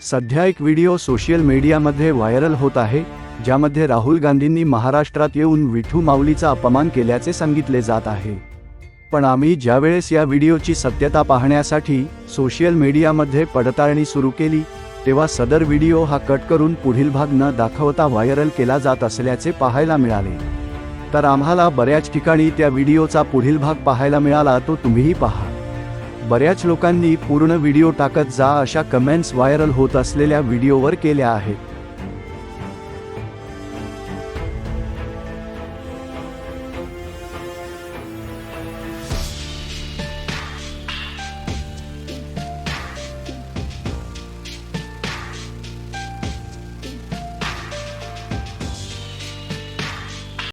सध्या एक video social मीडियामध्ये व्हायरल होत आहे ज्यामध्ये राहुल गांधींनी महाराष्ट्रात येऊन विठू माऊलीचा अपमान केल्याचे सांगितले जात आहे. पण आम्ही ज्यावेळेस या व्हिडिओची सत्यता पाहण्यासाठी सोशल मीडियामध्ये पडताळणी सुरू केली तेव्हा सदर व्हिडिओ हा कट करून पुढील भाग न दाखवता व्हायरल केला जात असल्याचे पाहायला मिळाले. तर आम्हाला बऱ्याच ठिकाणी त्या व्हिडिओचा पुढील भाग पाहायला मिळाला तो तुम्हीही पहा. बऱ्याच लोकांनी पूर्ण व्हिडिओ टाकत जा अशा कमेंट्स व्हायरल होत असलेल्या व्हिडिओवर केल्या आहेत.